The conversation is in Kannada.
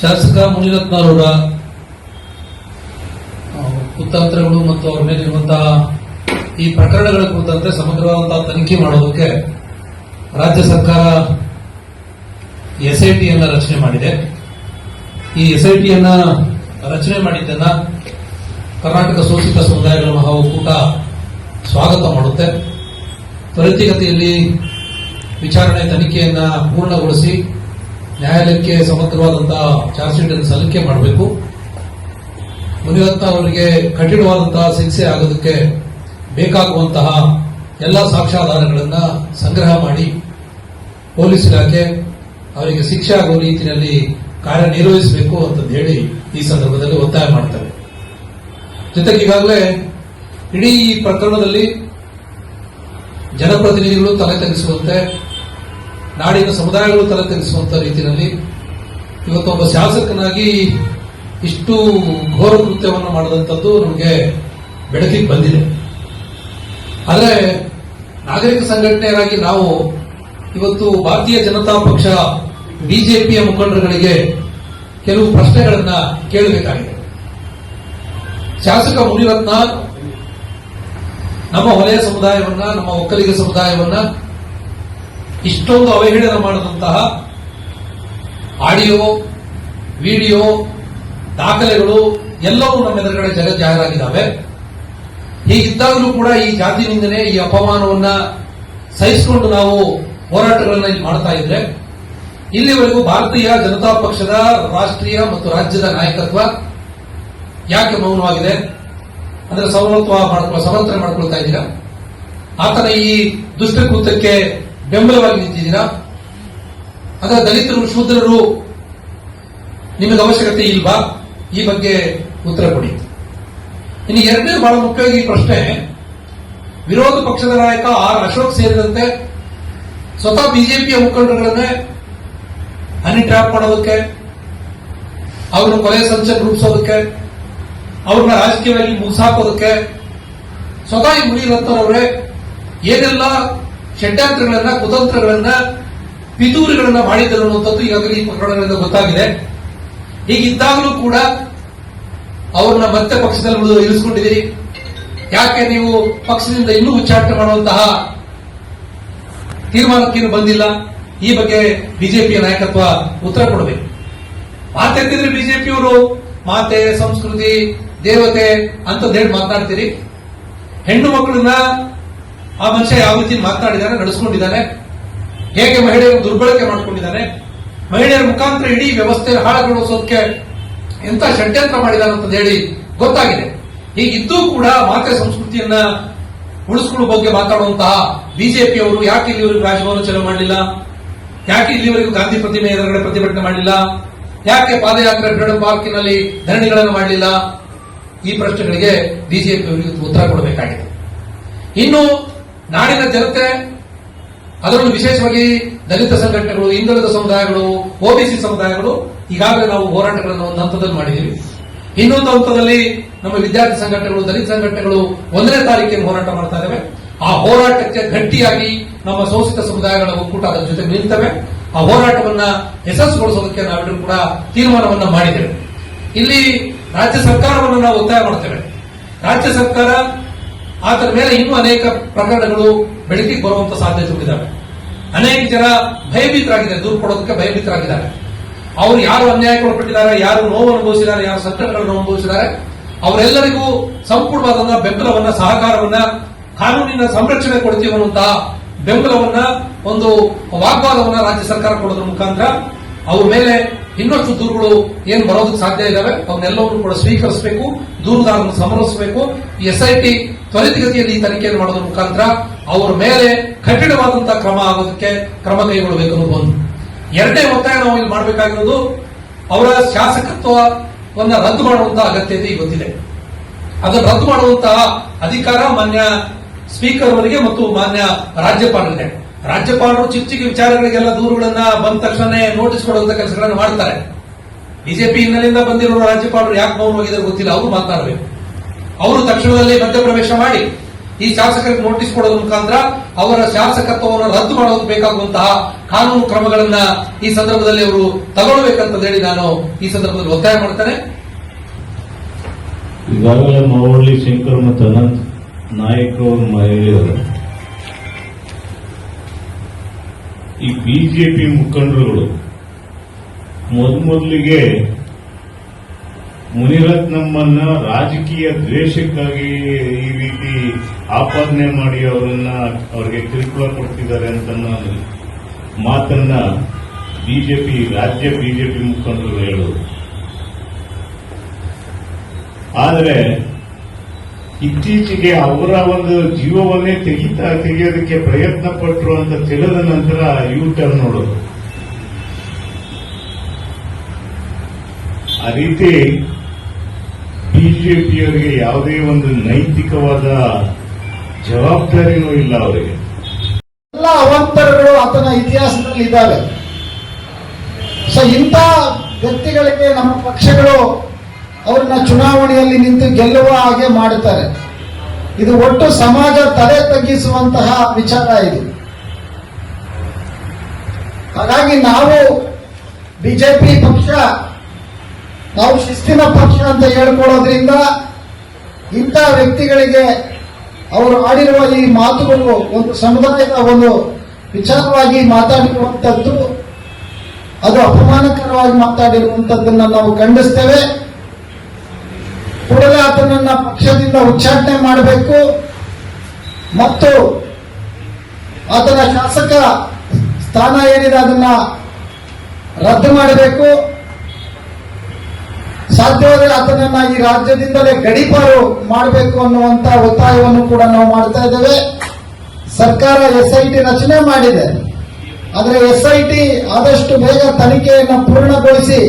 ಶಾಸಕ ಮುನಿರತ್ನರವರ ಕುತಂತ್ರಗಳು ಮತ್ತು ಅವರ ಮೇಲಿರುವಂತಹ ಈ ಪ್ರಕರಣಗಳ ಕುರಿತಂತೆ ಸಮಗ್ರವಾದಂತಹ ತನಿಖೆ ಮಾಡೋದಕ್ಕೆ ರಾಜ್ಯ ಸರ್ಕಾರ ಎಸ್ಐಟಿಯನ್ನ ರಚನೆ ಮಾಡಿದೆ. ಈ ಎಸ್ಐಟಿಯನ್ನ ರಚನೆ ಮಾಡಿದ್ದನ್ನ ಕರ್ನಾಟಕ ಶೋಷಿತ ಸಮುದಾಯಗಳ ಮಹಾ ಒಕ್ಕೂಟ ಸ್ವಾಗತ ಮಾಡುತ್ತೆ. ತ್ವರಿತಗತಿಯಲ್ಲಿ ವಿಚಾರಣೆ ತನಿಖೆಯನ್ನ ಪೂರ್ಣಗೊಳಿಸಿ ನ್ಯಾಯಾಲಯಕ್ಕೆ ಸಮಗ್ರವಾದಂತಹ ಚಾರ್ಜ್ ಶೀಟ್ ಅನ್ನು ಸಲ್ಲಿಕೆ ಮಾಡಬೇಕು. ಮುನಿರತ್ನ ಅವರಿಗೆ ಕಠಿಣವಾದಂತಹ ಶಿಕ್ಷೆ ಆಗೋದಕ್ಕೆ ಬೇಕಾಗುವಂತಹ ಎಲ್ಲ ಸಾಕ್ಷ್ಯಾಧಾರಗಳನ್ನ ಸಂಗ್ರಹ ಮಾಡಿ ಪೊಲೀಸ್ ಇಲಾಖೆ ಅವರಿಗೆ ಶಿಕ್ಷೆ ಆಗುವ ರೀತಿಯಲ್ಲಿ ಕಾರ್ಯನಿರ್ವಹಿಸಬೇಕು ಅಂತಂದು ಹೇಳಿ ಈ ಸಂದರ್ಭದಲ್ಲಿ ಒತ್ತಾಯ ಮಾಡ್ತಾರೆ. ಜೊತೆಗೆ ಈಗಾಗಲೇ ಇಡೀ ಈ ಪ್ರಕರಣದಲ್ಲಿ ಜನಪ್ರತಿನಿಧಿಗಳು ತಲೆ ತಗ್ಗಿಸುವಂತೆ ನಾಡಿನ ಸಮುದಾಯಗಳು ತಲೆ ತಗ್ಗಿಸುವಂತ ರೀತಿಯಲ್ಲಿ ಇವತ್ತೊಬ್ಬ ಶಾಸಕನಾಗಿ ಇಷ್ಟು ಘೋರ ಕೃತ್ಯವನ್ನು ಮಾಡಿದಂಥದ್ದು ನಮಗೆ ಬೆಳಕಿಗೆ ಬಂದಿದೆ. ಆದರೆ ನಾಗರಿಕ ಸಂಘಟನೆಯರಾಗಿ ನಾವು ಇವತ್ತು ಭಾರತೀಯ ಜನತಾ ಪಕ್ಷ, ಬಿಜೆಪಿಯ ಮುಖಂಡರುಗಳಿಗೆ ಕೆಲವು ಪ್ರಶ್ನೆಗಳನ್ನ ಕೇಳಬೇಕಾಗಿದೆ. ಶಾಸಕ ಮುನಿರತ್ನ ನಮ್ಮ ವಲಯ ಸಮುದಾಯವನ್ನ, ನಮ್ಮ ಒಕ್ಕಲಿಗ ಸಮುದಾಯವನ್ನ ಇಷ್ಟೊಂದು ಅವಹೇಳನ ಮಾಡಿದಂತಹ ಆಡಿಯೋ, ವಿಡಿಯೋ, ದಾಖಲೆಗಳು ಎಲ್ಲವೂ ನಮ್ಮ ಎದುರುಗಡೆ ಜಗ ಜಾಹೀರಾಗಿದ್ದಾವೆ. ಹೀಗಿದ್ದಾಗಲೂ ಕೂಡ ಈ ಜಾತಿ ನಿಂದನೆ ಈ ಅಪಮಾನವನ್ನ ಸಹಿಸಿಕೊಂಡು ನಾವು ಹೋರಾಟಗಳನ್ನ ಮಾಡ್ತಾ ಇದ್ರೆ, ಇಲ್ಲಿವರೆಗೂ ಭಾರತೀಯ ಜನತಾ ಪಕ್ಷದ ರಾಷ್ಟ್ರೀಯ ಮತ್ತು ರಾಜ್ಯದ ನಾಯಕತ್ವ ಯಾಕೆ ಮೌನವಾಗಿದೆ? ಅಂದ್ರೆ ಸಮತ್ವ ಮಾಡ್ಕೊಳ್ಳೋ ಸಮರ್ಥನೆ ಮಾಡ್ಕೊಳ್ತಾ ಇದ್ದೀರಾ? ಆತನ ಈ ದುಷ್ಟಕೃತ್ಯಕ್ಕೆ ಬೆಂಬಲವಾಗಿ ನಿಂತಿದ್ದೀರಾ? ಅದರ ದಲಿತರು, ಶೂದ್ರರು, ನಿಮಗೆ ಅವಶ್ಯಕತೆ ಇಲ್ವಾ? ಈ ಬಗ್ಗೆ ಉತ್ತರ ಕೊಡಿ. ಇನ್ನು ಎರಡನೇ ಬಹಳ ಮುಖ್ಯವಾಗಿ ಈ ಪ್ರಶ್ನೆ, ವಿರೋಧ ಪಕ್ಷದ ನಾಯಕ ಆರ್ ಅಶೋಕ್ ಸೇರಿದಂತೆ ಸ್ವತಃ ಬಿಜೆಪಿಯ ಮುಖಂಡರುಗಳನ್ನೇ ಹನಿ ಟ್ರ್ಯಾಪ್ ಮಾಡೋದಕ್ಕೆ, ಅವ್ರನ್ನ ಕೊಲೆ ಸಂಚೆ ರೂಪಿಸೋದಕ್ಕೆ, ಅವ್ರನ್ನ ರಾಜಕೀಯವಾಗಿ ಮುಗಿಸಾಕೋದಕ್ಕೆ ಸ್ವತಃ ಅವರೇ ಏನೆಲ್ಲ ಷಡ್ಯಂತ್ರಗಳನ್ನ, ಕುತಂತ್ರಗಳನ್ನ, ಪಿತೂರಿಗಳನ್ನ ಮಾಡಿದ್ದರು ಅನ್ನುವಂಥದ್ದು ಈಗಾಗಲೇ ಈ ಪ್ರಕರಣಗಳಿಂದ ಗೊತ್ತಾಗಿದೆ. ಹೀಗಿದ್ದಾಗಲೂ ಕೂಡ ಅವ್ರನ್ನ ಮತ್ತೆ ಪಕ್ಷದಲ್ಲಿ ಇರಿಸಿಕೊಂಡಿದ್ದೀರಿ. ಯಾಕೆ ನೀವು ಪಕ್ಷದಿಂದ ಇನ್ನೂ ಉಚ್ಚಾಟನೆ ಮಾಡುವಂತಹ ತೀರ್ಮಾನಕ್ಕೇನು ಬಂದಿಲ್ಲ? ಈ ಬಗ್ಗೆ ಬಿಜೆಪಿಯ ನಾಯಕತ್ವ ಉತ್ತರ ಕೊಡಬೇಕು. ಮಾತೆತ್ತಿದ್ರೆ ಬಿಜೆಪಿಯವರು ಮಾತೆ, ಸಂಸ್ಕೃತಿ, ದೇವತೆ ಅಂತ ಹೇಳಿ ಮಾತಾಡ್ತೀರಿ ಹೆಣ್ಣು ಮಕ್ಕಳನ್ನ ಆ ಮನುಷ್ಯ ಯಾವ ರೀತಿ ಮಾತನಾಡಿದಾನೆ ನಡೆಸ್ಕೊಂಡಿದ್ದಾನೆ ಹೇಗೆ ಮಹಿಳೆಯರು ದುರ್ಬಳಕೆ ಮಾಡ್ಕೊಂಡಿದ್ದಾನೆ ಮಹಿಳೆಯರ ಮುಖಾಂತರ ಇಡೀ ವ್ಯವಸ್ಥೆ ಹಾಳುಗೊಳಿಸೋದಕ್ಕೆ ಎಂತ ಷಡ್ಯಂತ್ರ ಮಾಡಿದಾನೆ ಅಂತ ಹೇಳಿ ಗೊತ್ತಾಗಿದೆ. ಹೀಗಿದ್ದೂ ಕೂಡ ಮಾತೆ ಸಂಸ್ಕೃತಿಯನ್ನ ಉಳಿಸ್ಕೊಳ್ಳೋ ಬಗ್ಗೆ ಮಾತಾಡುವಂತಹ ಬಿಜೆಪಿಯವರು ಯಾಕೆ ಇಲ್ಲಿವರೆಗೂ ರಾಜಭವನ ಚಲೋ ಮಾಡಲಿಲ್ಲ? ಯಾಕೆ ಇಲ್ಲಿವರೆಗೂ ಗಾಂಧಿ ಪ್ರತಿಮೆ ಎದುರುಗಡೆ ಪ್ರತಿಭಟನೆ ಮಾಡಲಿಲ್ಲ? ಯಾಕೆ ಪಾದಯಾತ್ರೆ ಫ್ರೀಡಂ ಪಾರ್ಕಿನಲ್ಲಿ ಧರಣಿಗಳನ್ನು ಮಾಡಲಿಲ್ಲ? ಈ ಪ್ರಶ್ನೆಗಳಿಗೆ ಬಿಜೆಪಿ ಅವರಿಗೆ ಉತ್ತರ ಕೊಡಬೇಕಾಗಿದೆ. ಇನ್ನು ನಾಡಿನ ಜನತೆ, ಅದರಲ್ಲೂ ವಿಶೇಷವಾಗಿ ದಲಿತ ಸಂಘಟನೆಗಳು, ಹಿಂದುಳಿದ ಸಮುದಾಯಗಳು ಒಬಿಸಿ ಸಮುದಾಯಗಳು, ಈಗಾಗಲೇ ನಾವು ಹೋರಾಟಗಳನ್ನು ಒಂದು ಹಂತದಲ್ಲಿ ಮಾಡಿದ್ದೀವಿ. ಇನ್ನೊಂದು ಹಂತದಲ್ಲಿ ನಮ್ಮ ವಿದ್ಯಾರ್ಥಿ ಸಂಘಟನೆಗಳು, ದಲಿತ ಸಂಘಟನೆಗಳು ಒಂದನೇ ತಾರೀಕಿನ ಹೋರಾಟ ಮಾಡ್ತಾ ಆ ಹೋರಾಟಕ್ಕೆ ಗಟ್ಟಿಯಾಗಿ ನಮ್ಮ ಶೋಷಿತ ಸಮುದಾಯಗಳ ಒಕ್ಕೂಟ ಅದರ ಜೊತೆ ನಿಲ್ತವೆ. ಆ ಹೋರಾಟವನ್ನ ಯಶಸ್ಸುಗೊಳಿಸೋದಕ್ಕೆ ನಾವೆಲ್ಲರೂ ಕೂಡ ತೀರ್ಮಾನವನ್ನ ಮಾಡಿದ್ದೇವೆ. ಇಲ್ಲಿ ರಾಜ್ಯ ಸರ್ಕಾರವನ್ನು ನಾವು ಒತ್ತಾಯ ಮಾಡ್ತೇವೆ. ರಾಜ್ಯ ಸರ್ಕಾರ ಆತರ ಮೇಲೆ ಇನ್ನೂ ಅನೇಕ ಪ್ರಕರಣಗಳು ಬೆಳಕಿಗೆ ಬರುವಂತ ಸಾಧ್ಯತೆಗಳಿದ್ದಾವೆ ಅನೇಕ ಜನ ಭಯಭೀತರಾಗಿದ್ದಾರೆ, ದೂರು ಕೊಡೋದಕ್ಕೆ ಭಯಭೀತರಾಗಿದ್ದಾರೆ. ಅವರು ಯಾರು ಅನ್ಯಾಯಕ್ಕೊಳಪಟ್ಟಿದ್ದಾರೆ ಯಾರು ನೋವು ಅನುಭವಿಸಿದ್ದಾರೆ, ಯಾರು ಸಂಕಟಗಳನ್ನು ಅನುಭವಿಸಿದ್ದಾರೆ, ಅವರೆಲ್ಲರಿಗೂ ಸಂಪೂರ್ಣವಾದಂತಹ ಬೆಂಬಲವನ್ನ, ಸಹಕಾರವನ್ನ, ಕಾನೂನಿನ ಸಂರಕ್ಷಣೆ ಕೊಡ್ತೀವಿ ಅನ್ನುವಂತಹ ಬೆಂಬಲವನ್ನ, ಒಂದು ವಾಗ್ವಾದವನ್ನ ರಾಜ್ಯ ಸರ್ಕಾರ ಕೊಡೋದ್ರ ಮುಖಾಂತರ ಅವ್ರ ಮೇಲೆ ಇನ್ನಷ್ಟು ದೂರುಗಳು ಏನು ಬರೋದಕ್ಕೆ ಸಾಧ್ಯ ಇದಾವೆ ಅವನ್ನೆಲ್ಲವನ್ನು ಕೂಡ ಸ್ವೀಕರಿಸಬೇಕು, ದೂರುದಾರರನ್ನು ಸಮರಿಸಬೇಕು. ಎಸ್ಐಟಿ ತ್ವರಿತಗತಿಯಲ್ಲಿ ಈ ತನಿಖೆಯನ್ನು ಮಾಡೋದ್ರ ಮುಖಾಂತರ ಅವರ ಮೇಲೆ ಕಠಿಣವಾದಂತಹ ಕ್ರಮ ಆಗೋದಕ್ಕೆ ಕ್ರಮ ಕೈಗೊಳ್ಳಬೇಕು ಅನ್ನೋದು ಒಂದು. ಎರಡನೇ ಒತ್ತಾಯ ನಾವು ಇಲ್ಲಿ ಮಾಡಬೇಕಾಗಿರೋದು, ಅವರ ಶಾಸಕತ್ವವನ್ನು ರದ್ದು ಮಾಡುವಂತಹ ಅಗತ್ಯತೆ ಗೊತ್ತಿದೆ. ಅದನ್ನು ರದ್ದು ಮಾಡುವಂತಹ ಅಧಿಕಾರ ಮಾನ್ಯ ಸ್ಪೀಕರ್ ಅವರಿಗೆ ಮತ್ತು ಮಾನ್ಯ ರಾಜ್ಯಪಾಲರಿಗೆ. ರಾಜ್ಯಪಾಲರು ಚಿಕ್ಕ ಚಿಕ್ಕ ವಿಚಾರಗಳಿಗೆಲ್ಲ ದೂರುಗಳನ್ನ ಬಂದ ತಕ್ಷಣ ನೋಟಿಸ್ ಕೊಡುವಂತ ಕೆಲಸಗಳನ್ನು ಮಾಡ್ತಾರೆ. ಬಿಜೆಪಿ ಹಿನ್ನೆಲೆಯಿಂದ ಬಂದಿರೋ ರಾಜ್ಯಪಾಲರು ಯಾಕೆ ಮೌನವಾಗಿದ್ದಾರೆ ಗೊತ್ತಿಲ್ಲ, ಅವರು ಮಾತನಾಡಬೇಕು. ಅವರು ತಕ್ಷಣದಲ್ಲಿ ಮಧ್ಯಪ್ರವೇಶ ಮಾಡಿ, ಈ ಶಾಸಕರಿಗೆ ನೋಟಿಸ್ ಕೊಡೋದ್ರ ಮುಖಾಂತರ ಅವರ ಶಾಸಕತ್ವವನ್ನು ರದ್ದು ಮಾಡೋದು ಬೇಕಾಗುವಂತಹ ಕಾನೂನು ಕ್ರಮಗಳನ್ನ ಈ ಸಂದರ್ಭದಲ್ಲಿ ಅವರು ತಗೊಳ್ಬೇಕಂತ ಹೇಳಿ ನಾನು ಈ ಸಂದರ್ಭದಲ್ಲಿ ಒತ್ತಾಯ ಮಾಡ್ತೇನೆ. ಈಗಾಗಲೇ ಮಾವಳ್ಳಿ ಶಂಕರ್ ಮತ್ತು ಅನಂತ್ ನಾಯಕ್ ಅವರು ಈ ಬಿಜೆಪಿ ಮುಖಂಡರುಗಳು ಮೊದಮೊದಲಿಗೆ ಮುನಿರತ್ನಮ್ಮನ್ನ ರಾಜಕೀಯ ದ್ವೇಷಕ್ಕಾಗಿ ಈ ರೀತಿ ಆಪಾದನೆ ಮಾಡಿ ಅವರನ್ನ ಅವರಿಗೆ ಕಿರುಕುಳ ಕೊಡ್ತಿದ್ದಾರೆ ಅಂತ ಮಾತನ್ನ ಬಿಜೆಪಿ ರಾಜ್ಯ ಬಿಜೆಪಿ ಮುಖಂಡರು ಹೇಳೋದು. ಆದರೆ ಇತ್ತೀಚೆಗೆ ಅವರ ಒಂದು ಜೀವವನ್ನೇ ತೆಗಿತಾ ತೆಗೆಯೋದಕ್ಕೆ ಪ್ರಯತ್ನ ಪಟ್ಟರು ಅಂತ ತಿಳಿದ ನಂತರ ಯೂ ಟರ್ನ್ ನೋಡೋದು. ಆ ರೀತಿ ಬಿಜೆಪಿಯವರಿಗೆ ಯಾವುದೇ ಒಂದು ನೈತಿಕವಾದ ಜವಾಬ್ದಾರಿನೂ ಇಲ್ಲ ಅವರಿಗೆ. ಎಲ್ಲ ಅವಾಂತರಗಳು ಆತನ ಇತಿಹಾಸದಲ್ಲಿ ಇದ್ದಾವೆ ಸೊ ಇಂಥ ವ್ಯಕ್ತಿಗಳಿಗೆ ನಮ್ಮ ಪಕ್ಷಗಳು ಅವ್ರನ್ನ ಚುನಾವಣೆಯಲ್ಲಿ ನಿಂತು ಗೆಲ್ಲುವ ಹಾಗೆ ಮಾಡುತ್ತಾರೆ. ಇದು ಒಟ್ಟು ಸಮಾಜ ತಲೆ ತಗ್ಗಿಸುವಂತಹ ವಿಚಾರ ಇದು. ಹಾಗಾಗಿ ನಾವು ಬಿಜೆಪಿ ಪಕ್ಷ, ನಾವು ಶಿಸ್ತಿನ ಪಕ್ಷ ಅಂತ ಹೇಳ್ಕೊಳ್ಳೋದ್ರಿಂದ ಇಂಥ ವ್ಯಕ್ತಿಗಳಿಗೆ ಅವರು ಆಡಿರುವ ಈ ಮಾತುಗಳು ಒಂದು ಸಮುದಾಯದ ಒಂದು ವಿಚಾರವಾಗಿ ಮಾತಾಡಿರುವಂಥದ್ದು, ಅದು ಅಪಮಾನಕರವಾಗಿ ಮಾತಾಡಿರುವಂಥದ್ದನ್ನು ನಾವು ಖಂಡಿಸ್ತೇವೆ. ಕೂಡಲೇ ಆತನನ್ನ ಪಕ್ಷದಿಂದ ಉಚ್ಚಾಟನೆ ಮಾಡಬೇಕು. ಮತ್ತು ಆತನ ಶಾಸಕ ಸ್ಥಾನ ಏನಿದೆ ಅದನ್ನ ರದ್ದು ಮಾಡಬೇಕು. ಸಾಧ್ಯವಾದರೆ ಆತನನ್ನ ಈ ರಾಜ್ಯದಿಂದಲೇ ಗಡೀಪಾರು ಮಾಡಬೇಕು ಅನ್ನುವಂತ ಒತ್ತಾಯವನ್ನು ಕೂಡ ನಾವು ಮಾಡ್ತಾ ಇದ್ದೇವೆ. ಸರ್ಕಾರ ಎಸ್ ಐ ಟಿ ರಚನೆ ಮಾಡಿದೆ. ಆದರೆ ಎಸ್ ಐ ಟಿ ಆದಷ್ಟು ಬೇಗ ತನಿಖೆಯನ್ನು ಪೂರ್ಣಗೊಳಿಸಿ